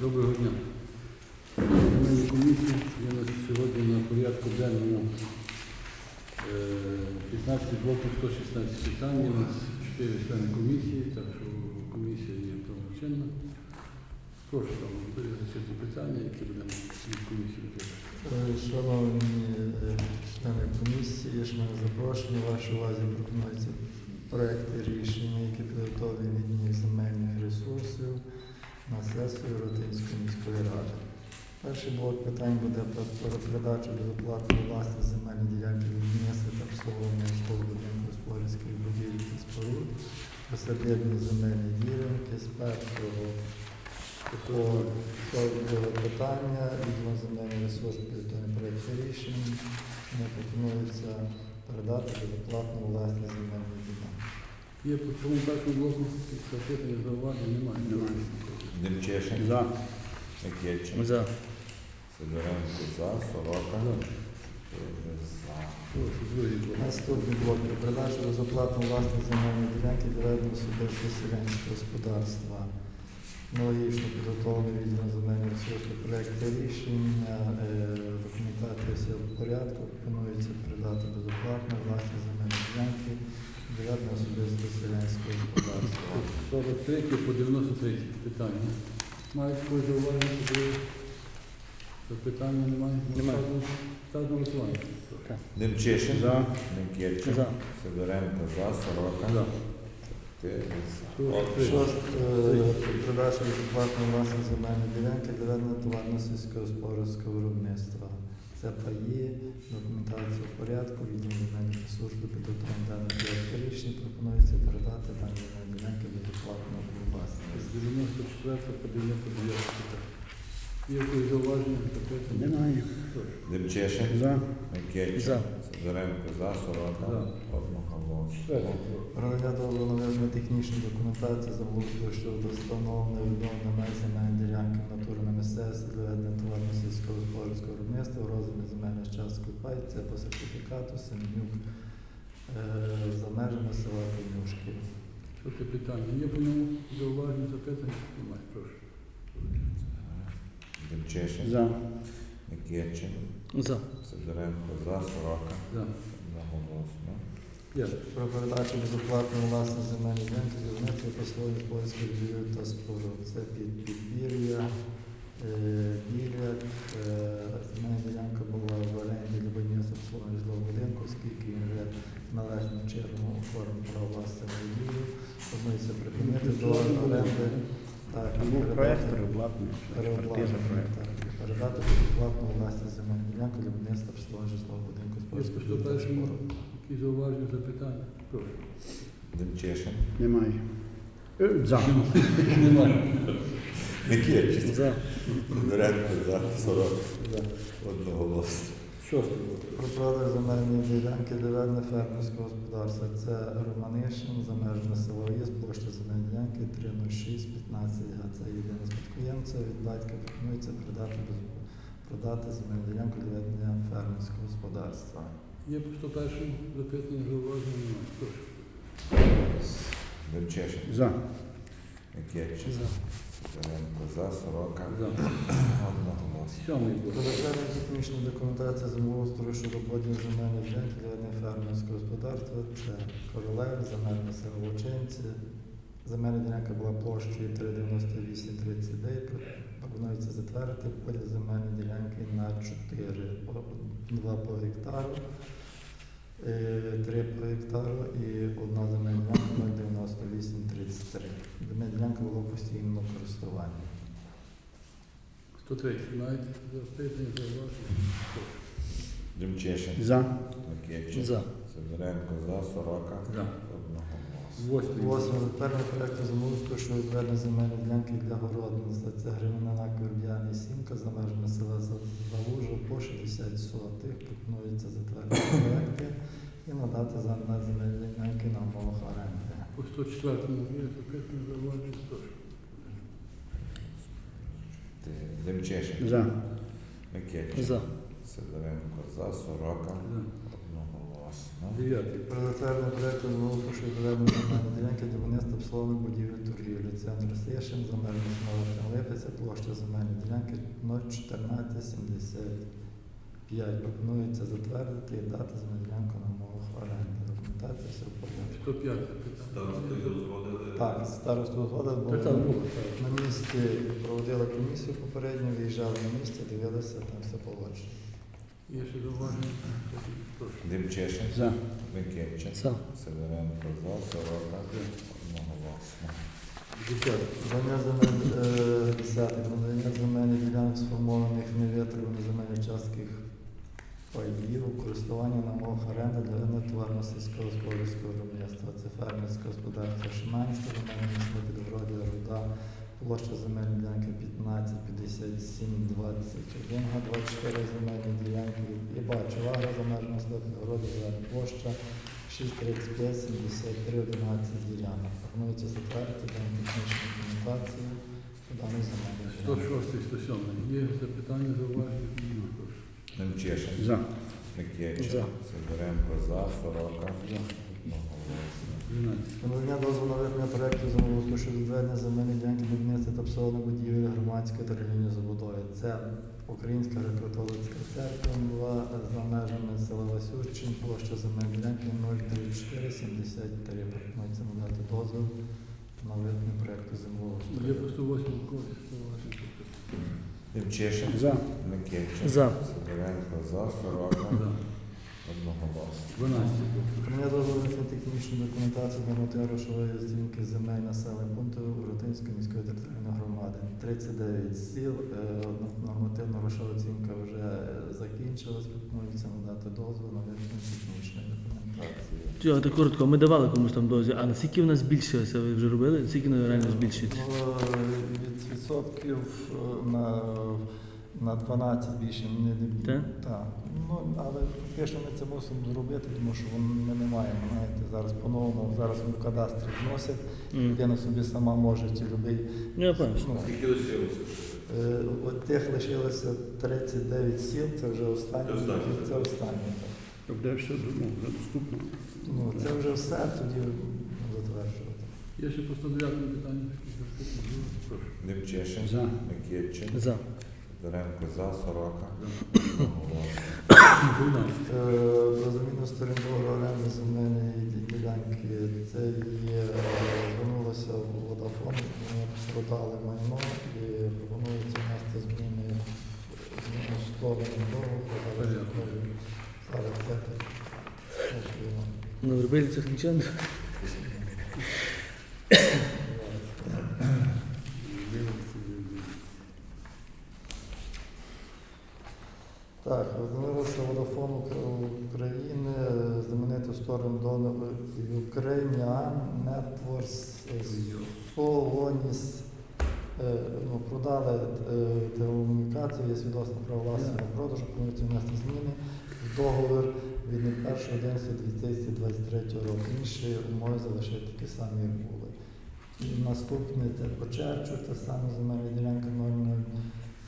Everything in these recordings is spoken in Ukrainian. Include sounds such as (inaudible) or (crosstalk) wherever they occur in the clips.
Доброго дня. Шановні комісії, є на сьогодні на порядку денному е, 15 блоків 116 питань. У нас 4 члени комісії, так що комісія є повноцінна. Прошу там вирішити питання, які будемо від комісії розглядати. Е, Шановні е, члени комісії, шановне запрошення, вашій увазі пропонуються проекти рішення, які підготовлені від земельних ресурсів на сесію Ротинської міської ради. Перший блок питань буде про, передачу безоплатної власної земельної ділянки від міста та обслуговування житлового будинку господарських будівель та споруд, присадибні земельні ділянки з першого 42 питання, відділ земельний ресурс підготовлення проєкту рішень, не пропонується передати безоплатну власність земельної ділянки. Є по цьому першому блоку запитання зауважень немає. Немає. Демчешин. За. Микечин. За. Сидоренко за. Сорока. Наступний блок передачу безоплатну власних земельної ділянки для ведення селянського господарства. Аналогічно підготовлений відділом земельних ресурсів проєкти рішення, е, документація все в порядку, пропонується передати безоплатну власність земельної ділянки для ведення особистого селянського господарства. 43 по 93 питання. Мають когось зауваження? Друге? Запитання немає? Немає. Ставлю голосування. Демчешин. За. За. Сидоренко за. Сорока. За. Власне Шосте е, передача безоплатної власної земельної ділянки для ведення товарно сільськогосподарського виробництва. Це паї, документація в порядку, відділ служби підготовлення даних проєкту рішень пропонується передати дані земельні ділянки безоплатно власність. З 94 по 99 питання. Є якісь зауваження? Запитання? Немає. Демчешин. За. Микечин. За. Сидоренко за. Сорока. За. Одноголосно. Четвертий блок. Проведення дозволу на визнання технічної документації замовлення щодо встановлення відновлення меж земельної ділянки в натурі на місцевості для ведення товарно сільського господарського виробництва в розмірі земельних частки пай, це по сертифікату Семенюк е, за межами села Конюшки. Що це питання? Є по ньому зауваження, запитання? Немає. Прошу. Демчешин. За. Микечин. За. Сидоренко за. Сорока. За. Одноголосно. П'яте. Про передачу безоплатної власної земельної ділянки для виробництва послових польських та споруд. Це під підбір'я, е, біляк. Е, земельна ділянка була в оренді для будівництва обслуговування житлового будинку, оскільки він вже належним чином оформив право власної будівлі. Планується припинити до оренди. Так, і Там був передати- проєкт переобладнання, експертиза переобладнання, проєкту. так, і передати безоплатну власність земельну ділянку для будівництва обслуговування житлового будинку з Є по польських будівель та 101 споруд. які зауваження, запитання? Прошу. Демчешин. Немає. Е, За. (laughs) Немає. Микечин. За. Сидоренко за. Сорока. Одноголосно. Шостий блок. Про продаж земельної ділянки ведення фермерського господарства. Це Романишин за межами села Єс, площа земельної ділянки 306 15 га. Це єдине спадкоємця. Від батька пропонується продати, без- продати земельну ділянку для ведення фермерського господарства. Є по 101 запитання, зауваження? Немає. Прошу. Демчешин. За. Микечин. За. Сидоренко за. Сорока. За. Одноголосно. Сьомий блок. Про затвердження технічної документації землеустрою щодо поділу земельної ділянки для ведення фермерського господарства. Це Королев, земельне село Лучинці. Земельна ділянка була площею 398,39. Пропонується затвердити поділ земельної ділянки на 4, 2 по гектару, 3 по гектару і одна земельна ділянка 098,33. Земельна ділянка була в постійному користуванні. 103. Маєте запитання, зауваження? Демчешин. За. Микечин. За. Сидоренко за. Сорока. За. Одноголосно. Восьме затвердження проекту землеустрою щодо відведення земельної ділянки для городництва. Це Гримина Корб'яна Сімка за межами села Завужа по 60 сотих. Пропонується затвердити проекти і надати за на земельні ділянки на умовах оренди. По 104-му є запитання, зауваження? Прошу. Демчешин. За. Микечин. За. Сидоренко за. Сорока. За. Одноголосно. Дев'ятий. Про затвердження проекту землеустрою щодо земельної ділянки для будівництва обслуговування будівель торгівлі. Центр Стешин за межами села Липеця, площа земельної ділянки 01475. Пропонується затвердити і дати земельну ділянку на мовах оренди. Документація все в порядку. 105 питання. Так, старосту згода, бо Та там так. на місці проводили комісію попередньо, виїжджали на місце, дивилися, там все погоджено. Є ще зауваження? Прошу. Демчешин, За. Микитчин, За. Сидоренко за, Сорока, одноголосно. Десяте. Надання земель е, десятих, надання земельних ділянок сформованих невітровими земельних частких паїв у користування на мовах оренди для ведення сільського господарського виробництва. Це фермерське господарство Шиманське, земельне місто підгородя Руда, площа земельної ділянки 15, 57, 21, га 24 земельні ділянки. І бачу, вага за межами міста підгородя, зелена площа 635, 73, 11 ділянок. Пропонується затвердити дану технічну документацію по даній земельній ділянці. 106, 107. Є запитання, зауваження? Ні, прошу. Демчешин, За. Микитчин, За. Сидоренко за, Сорока, одноголосно. 12. Надання дозволу на виконання проекту землеустрою щодо відведення земельної ділянки будівництва та обслуговування будівель громадської та релігійної забудови. Це Українська греко-католицька церква була за межами села Васюрчин, площа земельної ділянки 03473. Пропонується надати дозвіл на виконання проекту Є землеустрою. 108 когось зауваження? Демчешин, За. Микитчин, За. Сидоренко за, Сорока, За. Одноголосно. 12. Мене дозволити технічну документацію для грошової оцінки земель населених пунктів Рутинської міської територіальної громади. 39 сіл, е, нормативна грошова оцінка вже е, закінчилась, пропонується надати дозвіл на вивчення технічної документації. Чого, так коротко, ми давали комусь там дозі, а наскільки в нас збільшилося, ви вже робили? Скільки ну, реально збільшується? Е, Від відсотків на, на 12 більше не, Так? Так. Ну, але фактично ми це мусимо зробити, тому що ми не маємо, знаєте, зараз по-новому, зараз в кадастрі вносять, М. людина собі сама може чи любий. Ну, я пам'ятаю. Ну, Е, От тих лишилося 39 сіл, це вже останнє. Це останнє. так. Тобто все ну, вже доступно. Ну, це вже все, тоді затверджувати. Є ще по 109 питання? Прошу. Демчешин, За. Микитчин, За. Сидоренко за, Сорока, одноголосно. 12. Е, Про заміну сторін оренди земельної ділянки. Це є, е, звернулося в Водафон, вони продали майно і пропонується внести зміни зміну сторони договору. Зараз це. На Вербильцях нічого не. Так, звернулося Водафон України, знамениту сторону Networks е, Solonis. Е, Ну, продали е, телекомунікацію, є свідоцтво про власного продажу, планується внести зміни в договір від 1.11.2023 року. Інші умови залишити такі самі, як були. І наступне це Почерчу, те саме земельна ділянка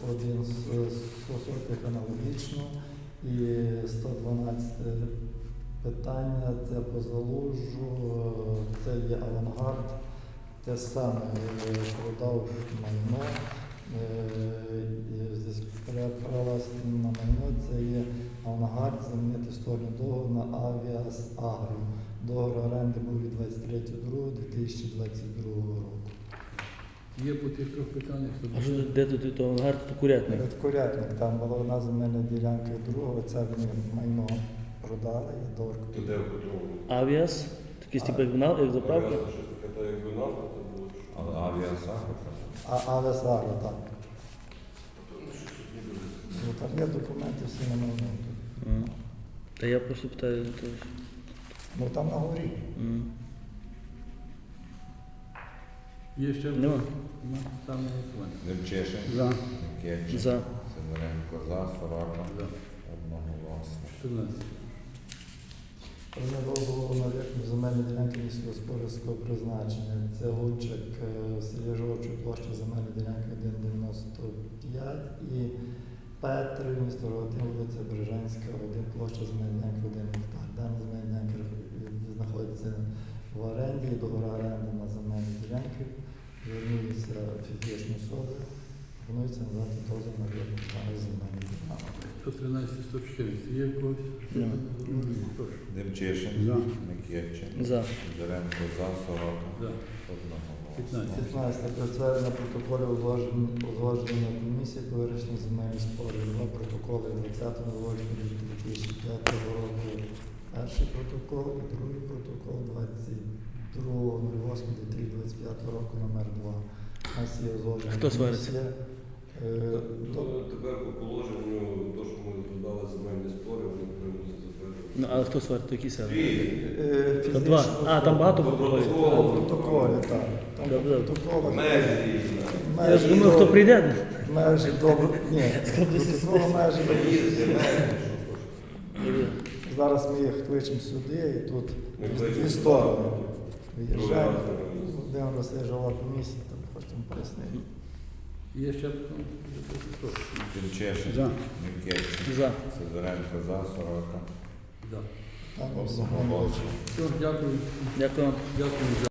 001 сотих аналогічно. І 112 питання це по залужу, е, це є авангард. Те саме е, продав майно. е, переправилась на майно, це є авангард, замінити сторону договору на Авіас Агро. Договор оренди був від 23.02.2022 року. Є по тих трьох питаннях? А що де тут то авангард, то курятник? Курятник, там була одна земельна ділянка і друга, це вони майно продали, і договор купили. Авіас, такий типу як вона, як заправка. Але авіасаха. А Авіас Агро, так. Ну, там є документи всі на майно. М. Та я просто питаю. то ж. Ну там на горі. М. Є ще Нема. Нема. Ставимо на За. Микитчин, За. Сидоренко за, Сорока, За. одноголосно. 14. Вони дозволу на виконання земельної ділянки міськогосподарського призначення. Це Гунчик, е, селі Жовчу, площа земельної ділянки 1,95 і Петр, місто Рогатин, вулиця Бережанська, 1 площа земельної ділянки 1 гектар. Дана земельна ділянка знаходиться в оренді, договор оренди на земельні ділянки звернулися фізичні особи, пропонується надати дозвіл на виконання земельних ділянок. 113, 114. Є когось? Нема. Прошу. Демчишин. За. Микечин. За. Сидоренко за. Сорока. За. Одноголосно. 15. 15. Підтвердження протоколів узгодження комісії по вирішенню земельних спорів. Два протоколи 20 липня 2005 року. Перший протокол і другий протокол 22.08.2025 року номер 2. У нас є узгодження. Хто свариться? комісія. Е, То то- тепер по положенню, то, що ми додали земельні спори, вони приймуться. Ну, але хто сварить, які сели? Е, Та два. А, там багато протоколів. Протоколі, так. Там протоколах. Межі різні. Я ж думаю, хто прийде. Межі добре. Ні, протокол межі добре. Зараз ми їх кличемо сюди і тут дві сторони. Виїжджаємо. Васильович, голова комісії, там хочемо пояснити. Є ще Тимчешин. За. Микечин. За. Сидоренко за. Сорока. Да. Там Все, дякую. Дякую. Дякую